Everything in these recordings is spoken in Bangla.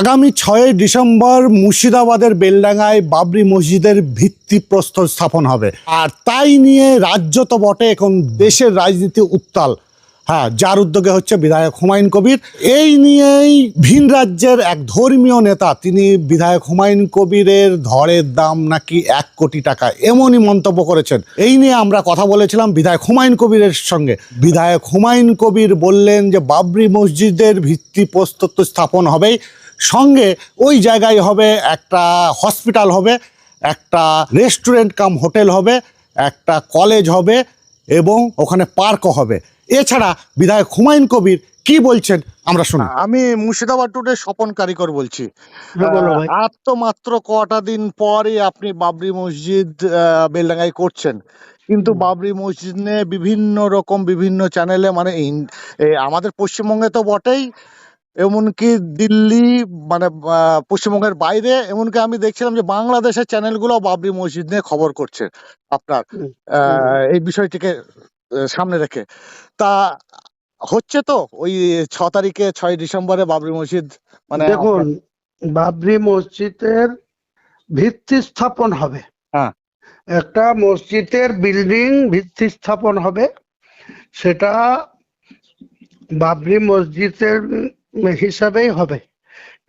আগামী ছয়ই ডিসেম্বর মুর্শিদাবাদের বেলডাঙ্গায় বাবরি মসজিদের ভিত্তিপ্রস্তর স্থাপন হবে। আর তাই নিয়ে রাজ্য তো বটে, এখন দেশের রাজনীতি উত্তাল। হ্যাঁ যার উদ্যোগে হচ্ছে বিধায়ক হুমায়ুন কবির। এই নিয়েই ভিন রাজ্যের এক ধর্মীয় নেতা, তিনি বিধায়ক হুমায়ুন কবিরের ধরের দাম নাকি এক কোটি টাকা, এমনই মন্তব্য করেছেন। এই নিয়ে আমরা কথা বলেছিলাম বিধায়ক হুমায়ুন কবিরের সঙ্গে। বিধায়ক হুমায়ুন কবির বললেন যে, বাবরি মসজিদের ভিত্তিপ্রস্তর তো স্থাপন হবেই। সঙ্গে ওই জায়গায় হবে একটা হসপিটাল হবে একটা রেস্টুরেন্ট কাম হোটেল হবে একটা কলেজ হবে এবং ওখানে পার্কও হবে। এছাড়া বিধায়ক হুমায়ুন কবির কি বলছেন আমরা শুনি। আমি মুর্শিদাবাদ টুডে স্বপন কারিকর বলছি। বলো আর তো মাত্র কটা দিন পরে আপনি বাবরি মসজিদ আহ, বেলডাঙ্গায় করছেন। কিন্তু বাবরি মসজিদ নিয়ে বিভিন্ন রকম বিভিন্ন চ্যানেলে মানে আমাদের পশ্চিমবঙ্গে তো বটেই। এমনকি দিল্লি মানে পশ্চিমবঙ্গের বাইরে এমনকি আমি দেখছিলাম যে বাংলাদেশের চ্যানেলগুলো বাবরি মসজিদ নিয়ে খবর করছে আপনার এই বিষয়টিকে সামনে রেখে। তা হচ্ছে তো ওই ছ তারিখে ছয় ডিসেম্বরে বাবরি মসজিদ মানে দেখুন বাবরি মসজিদের ভিত্তি স্থাপন হবে। হ্যাঁ। একটা মসজিদের বিল্ডিং ভিত্তি স্থাপন হবে। সেটা বাবরি মসজিদের হিসাবেই হবে।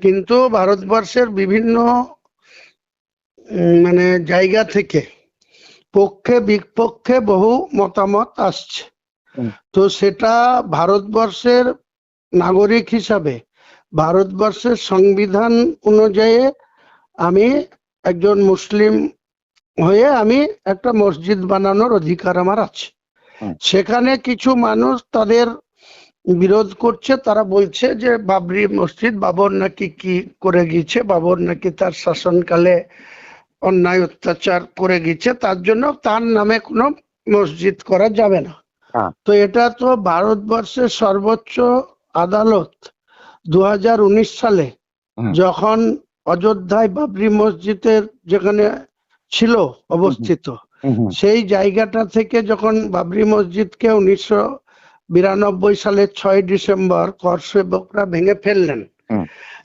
কিন্তু ভারতবর্ষের বিভিন্ন মানে জায়গা থেকে পক্ষে বিপক্ষে বহু মতামত আসছে। তো সেটা ভারতবর্ষের নাগরিক হিসাবে ভারতবর্ষের সংবিধান অনুযায়ী আমি একজন মুসলিম হয়ে আমি একটা মসজিদ বানানোর অধিকার আমার আছে। সেখানে কিছু মানুষ তাদের বিরোধ করছে তারা বলছে যে বাবরি মসজিদ বাবর নাকি কি করে গিয়েছে বাবর নাকি তার শাসনকালে অন্যায় অত্যাচার করে গিয়েছে তার জন্য তার নামে কোনো মসজিদ করা যাবে না। হ্যাঁ। তো এটা তো ভারতবর্ষের সর্বোচ্চ আদালত দু হাজার উনিশ সালে যখন অযোধ্যায় বাবরি মসজিদের যেখানে ছিল অবস্থিত সেই জায়গাটা থেকে যখন বাবরি মসজিদকে উনিশশো বিরানব্বই সালের ছয় ডিসেম্বর কর সেবকরা ভেঙে ফেললেন।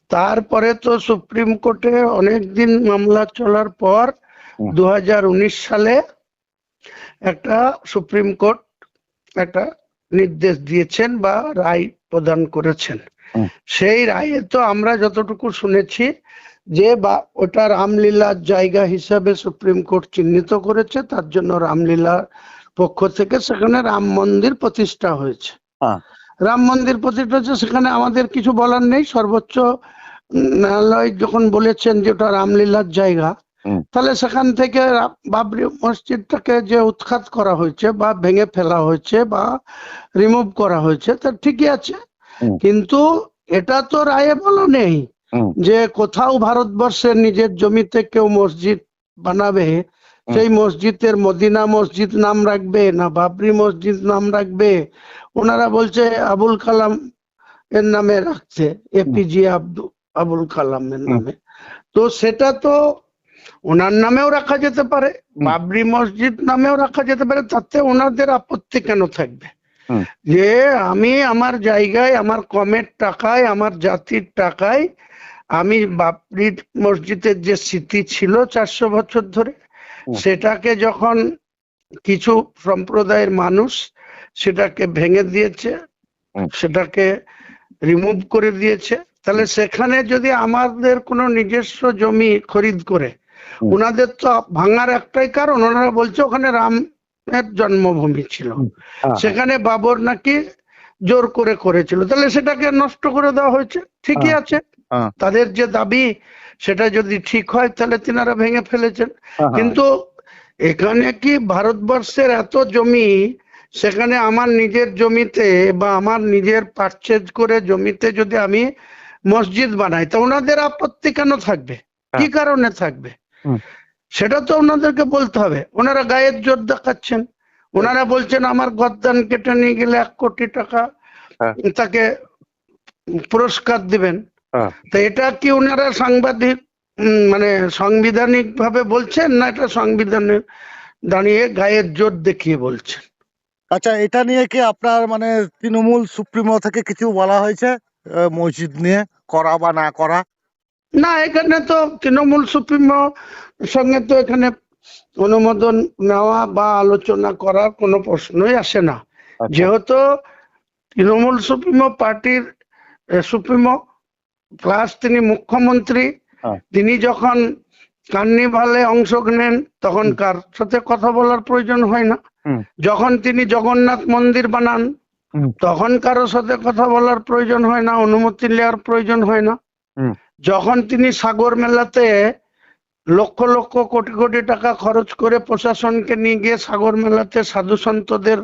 তারপরে তো সুপ্রিম কোর্টে অনেক দিন মামলা চলার পর দু সালে একটা সুপ্রিম কোর্ট একটা নির্দেশ দিয়েছেন বা রায় প্রদান করেছেন। সেই রায়ে তো আমরা যতটুকু শুনেছি যে বা ওটা রামলীলার জায়গা হিসাবে সুপ্রিম কোর্ট চিহ্নিত করেছে তার জন্য রামলীলার পক্ষ থেকে সেখানে রাম মন্দির প্রতিষ্ঠা হয়েছে। হ্যাঁ। রাম মন্দির প্রতিষ্ঠা হয়েছে সেখানে আমাদের কিছু বলার নেই। সর্বোচ্চ ন্যায়ালয় যখন বলেছেন যে ওটা রামলীলার জায়গা তাহলে সেখান থেকে বাবরি মসজিদটাকে যে উৎখাত করা হয়েছে বা ভেঙে ফেলা হয়েছে বা রিমুভ করা হয়েছে তা ঠিকই আছে। কিন্তু এটা তো রায়ে বলা নেই যে কোথাও ভারতবর্ষের নিজের জমিতে কেউ মসজিদ বানাবে সেই মসজিদের মদিনা মসজিদ নাম রাখবে না বাবরি মসজিদ নাম রাখবে। ওনারা বলছে আবুল কালাম এর নামে রাখছে এপিজে আব্দুল আবুল কালামের। নামে। তো সেটা তো ওনার নামেও রাখা যেতে পারে বাবরি মসজিদ নামেও রাখা যেতে পারে তাতে ওনাদের আপত্তি কেন থাকবে? যে আমি আমার জায়গায় আমার কমের টাকায় আমার জাতির টাকায় আমি বাবরি মসজিদের যে স্মৃতি ছিল চারশো বছর ধরে। সেটাকে যখন কিছু সম্প্রদায়ের মানুষ সেটাকে ভেঙে দিয়েছে সেটাকে রিমুভ করে দিয়েছে তাহলে সেখানে যদি আমাদের কোনো নিজস্ব জমি খরিদ করে ওনাদের তো ভাঙার একটাই কারণ ওনারা বলছে ওখানে রামের জন্মভূমি ছিল। হ্যাঁ। সেখানে বাবর নাকি জোর করে করেছিল তাহলে সেটাকে নষ্ট করে দেওয়া হয়েছে ঠিকই হ্যাঁ। আছে। হ্যাঁ। তাদের যে দাবি সেটা যদি ঠিক হয় তাহলে তিনারা ভেঙে ফেলেছেন। কিন্তু এখানে কি ভারতবর্ষের এত জমি সেখানে আমার নিজের জমিতে বা আমার নিজের পারচেজ করে জমিতে যদি আমি মসজিদ বানাই তা ওনাদের আপত্তি কেন থাকবে? কি কারণে থাকবে? সেটা তো ওনাদেরকে বলতে হবে। ওনারা গায়ের জোর দেখাচ্ছেন। ওনারা বলছেন আমার গদ্দান কেটে নিয়ে গেলে এক কোটি টাকা হ্যাঁ। তাকে পুরস্কার দিবেন। হ্যাঁ। তো এটা কি ওনারা সাংবাদিক মানে সাংবিধানিক ভাবে বলছেন না এটা সংবিধানে দাঁড়িয়ে গায়ের জোর দেখিয়ে বলছেন? আচ্ছা এটা নিয়ে কি আপনার মানে তৃণমূল সুপ্রিমো থেকে কিছু বলা হয়েছে? মসজিদ নিয়ে করা বা না করা? না এখানে তো তৃণমূল সুপ্রিমো সঙ্গে তো এখানে অনুমোদন নেওয়া বা আলোচনা করার কোনো প্রশ্নই আসে না। আচ্ছা। যেহেতু তৃণমূল সুপ্রিমো পার্টির সুপ্রিমো প্লাস তিনি মুখ্যমন্ত্রী হ্যাঁ। তিনি যখন কার্নিভালে অংশ নেন তখন কার সাথে কথা বলার প্রয়োজন হয় না। যখন তিনি জগন্নাথ মন্দির বানান তখন কারও সাথে কথা বলার প্রয়োজন হয় না অনুমতি নেওয়ার প্রয়োজন হয় না। যখন তিনি সাগর মেলাতে লক্ষ লক্ষ কোটি কোটি টাকা খরচ করে প্রশাসনকে নিয়ে গিয়ে সাগর মেলাতে সাধু সন্তদের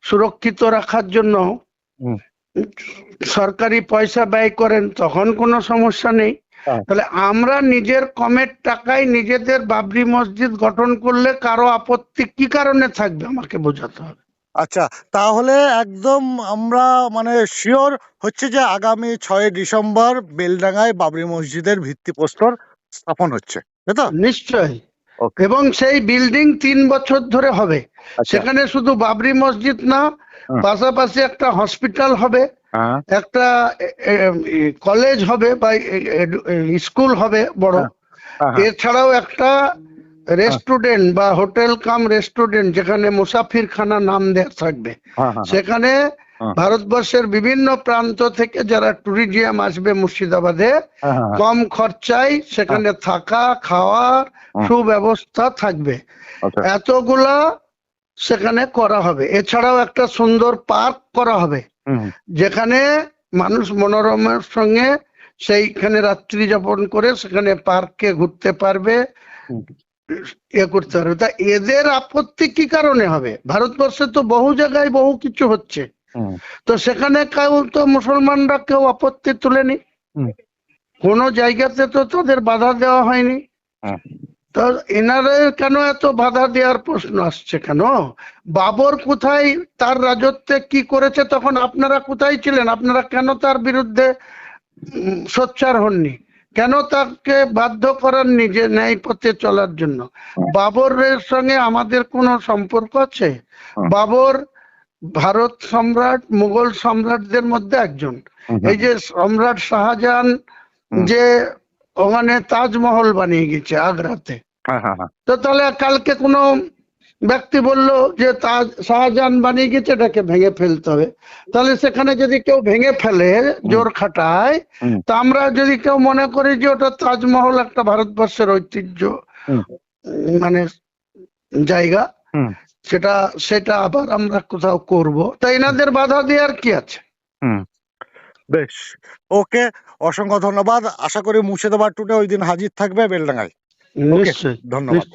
সুরক্ষিত রাখার জন্য। সরকারি পয়সা ব্যয় করেন তখন কোনো সমস্যা নেই। হ্যাঁ। তাহলে আমরা নিজের কমের টাকায় নিজেদের বাবরি মসজিদ গঠন করলে কারও আপত্তি কি কারণে থাকবে আমাকে বোঝাতে হবে। আচ্ছা তাহলে একদম আমরা মানে শিওর হচ্ছে যে আগামী ছয় ডিসেম্বর বেলডাঙ্গায় বাবরি মসজিদের ভিত্তিপ্রস্তর স্থাপন হচ্ছে তাই তো? নিশ্চয়ই। এবং সেই বিল্ডিং তিন বছর ধরে হবে। আচ্ছা। সেখানে শুধু বাবরি মসজিদ না। পাশাপাশি একটা হসপিটাল হবে হ্যাঁ। একটা কলেজ হবে বা স্কুল হবে বড়। হ্যাঁ, হ্যাঁ, এছাড়াও একটা রেস্টুরেন্ট বা হোটেল কাম রেস্টুরেন্ট যেখানে মুসাফিরখানা নাম দেওয়া থাকবে। হ্যাঁ, হ্যাঁ, সেখানে হ্যাঁ। ভারতবর্ষের বিভিন্ন প্রান্ত থেকে যারা ট্যুরিজিয়াম আসবে মুর্শিদাবাদে হ্যাঁ, হ্যাঁ, কম খরচায় সেখানে থাকা খাওয়ার হ্যাঁ। সুব্যবস্থা থাকবে। আচ্ছা, এতগুলা সেখানে করা হবে। এছাড়াও একটা সুন্দর পার্ক করা হবে। যেখানে মানুষ মনোরমের সঙ্গে সেইখানে রাত্রি যাপন করে সেখানে পার্কে ঘুরতে পারবে হুম। ইয়ে করতে পারবে। তা এদের আপত্তি কি কারণে হবে? ভারতবর্ষে তো বহু জায়গায় বহু কিছু হচ্ছে। তো সেখানে কেউ তো মুসলমানরা কেউ আপত্তি তুলেনি। কোন জায়গাতে তো তাদের বাধা দেওয়া হয়নি। হুম। তো এনারে কেন এত বাধা দেওয়ার প্রশ্ন আসছে কেন? বাবর কোথায়? তার রাজত্বে কি করেছে? তখন আপনারা কোথায় ছিলেন? আপনারা কেন তার বিরুদ্ধে সোচ্চার হননি? কেন তাকে বাধ্য করাননি যে ন্যায় পথে চলার জন্য? বাবরের সঙ্গে আমাদের কোনো সম্পর্ক আছে? বাবর ভারত সম্রাট মুঘল সম্রাটদের মধ্যে একজন। এই যে সম্রাট শাহজাহান যে ওখানে তাজমহল বানিয়ে গেছে আগ্রাতে। হ্যাঁ, হ্যাঁ, হ্যাঁ, তো তাহলে কালকে কোনো ব্যক্তি বলল যে তাজ শাহজাহান বানিয়ে গেছে এটাকে ভেঙে ফেলতে হবে। তাহলে সেখানে যদি কেউ ভেঙে ফেলে জোর খাটায় তা আমরা যদি কেউ মনে করি যে ওটা তাজমহল একটা ভারতবর্ষের ঐতিহ্য মানে জায়গা। সেটা সেটা আবার আমরা কোথাও করব। তাই এনাদের বাধা দেওয়ার কি আছে। বেশ। ওকে অসংখ্য ধন্যবাদ। আশা করি মুর্শিদাবাদ টুডে ওই দিন হাজির থাকবে বেলডাঙ্গায়। ওকে ধন্যবাদ।